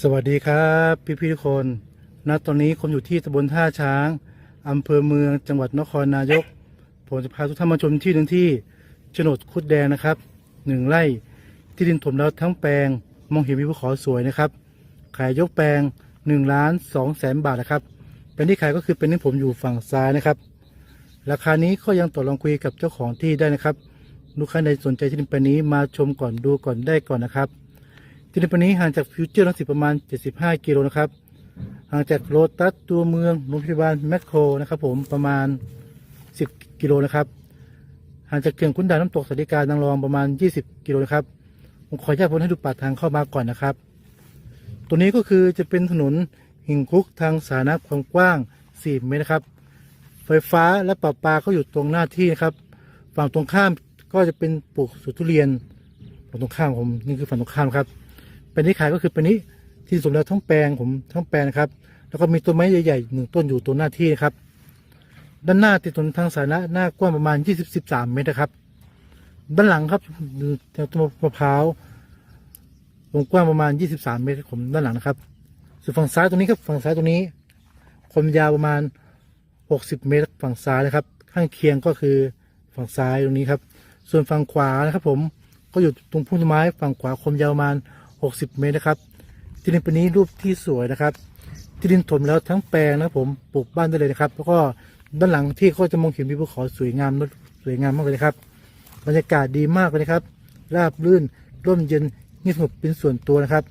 สวัสดีครับพี่พี่ๆทุกคนณตอนนี้ผมอยู่ที่ตำบลท่าช้างอำเภอเมืองจังหวัดนครนายก ผมจะพาทุกท่านมาชมที่หนึ่งที่โฉนดคุดแดงนะครับหนึ่งไร่ที่ดินถมแล้วทั้งแปลง มองเห็นวิวภูเขาสวยนะครับ ขายยกแปลง1ล้าน2แสนบาทนะครับเป็นที่ขายก็คือเป็นที่ผมอยู่ฝั่งซ้ายนะครับ ราคานี้ก็ยังต่อรองคุยกับเจ้าของที่ได้นะครับ ลูกค้าใดสนใจที่ดินแปลงนี้มาชมก่อนดูก่อนได้ก่อนนะครับ ที่ดินปลงนี้ห่างจากฟิวเจอร์ลังสิตประมาณ 75 กิโลนะครับ ห่างจากโรตัสตัวเมืองโรงพยาบาลแมคโครนะครับ ผมประมาณ 10 กิโลนะครับ ห่างจากเขื่อนขุนด่านน้ำตกสาริกานางรองประมาณ 20 กิโลนะครับ ผมขออนุญาตพ้นให้ดูปากทางเข้ามาก่อนนะครับ ตัวนี้ก็คือจะเป็นถนนหิ่งคุกทางสาธารณะความกว้าง 4 เมตรนะครับ ไฟฟ้าและประปาก็อยู่ตรงหน้าที่นะครับ ฝั่งตรงข้ามก็จะเป็นปลูกสวนทุเรียนฝั่งตรงข้ามผมนี่คือฝั่งตรงข้ามครับ เป็นที่ขายก็คือเป็นนี้ที่สมแล้วทั้งแปลงผมทั้งแปลงนะครับ แล้วก็มีต้นไม้ใหญ่ๆหนึ่งต้นอยู่ตรงหน้าที่นะครับ ด้านหน้าติดถนนทางสาธารณะหน้ากว้างประมาณ 20-13 เมตรนะครับ ด้านหลังครับต้นมะพร้าววงกว้างประมาณ 23 เมตรผมด้านหลังนะครับ ส่วนฝั่งซ้ายตรงนี้ครับฝั่งซ้ายตรงนี้ความยาวประมาณ 60 เมตรฝั่งซ้ายนะครับ ข้างเคียงก็คือฝั่งซ้ายตรงนี้ครับ ส่วนฝั่งขวานะครับ ผมก็อยู่ตรงพุ่มต้นไม้ฝั่งขวาความยาวประมาณ 60 เมตรนะครับ ที่ดินเป็นนี้รูปที่สวยนะครับ ที่ดินถมแล้วทั้งแปลงนะครับผมปลูกบ้านได้เลยนะครับ แล้วก็ด้านหลังที่ก็จะมองเห็นวิวภูเขาสวยงามสวยงามมากเลยนะครับ บรรยากาศดีมากเลยนะครับ ราบรื่นร่มเย็นเงียบสงบเป็นส่วนตัวนะครับ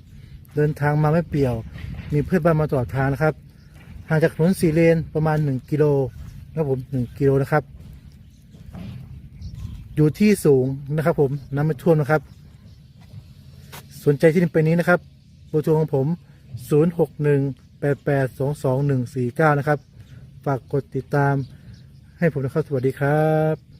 เดินทางมาไม่เปี่ยว มีเพื่อนบ้านมาตลอดทางนะครับห่างจากถนนสีเลนประมาณ 1 กิโลนะครับผม1กิโลนะครับ อยู่ที่สูงนะครับ ผมน้ำไม่ท่วมนะครับ สนใจที่ดินไปนี้นะครับเบอร์โทรของผม 0618822149 นะครับ ฝากกดติดตามให้ผมนะครับ สวัสดีครับ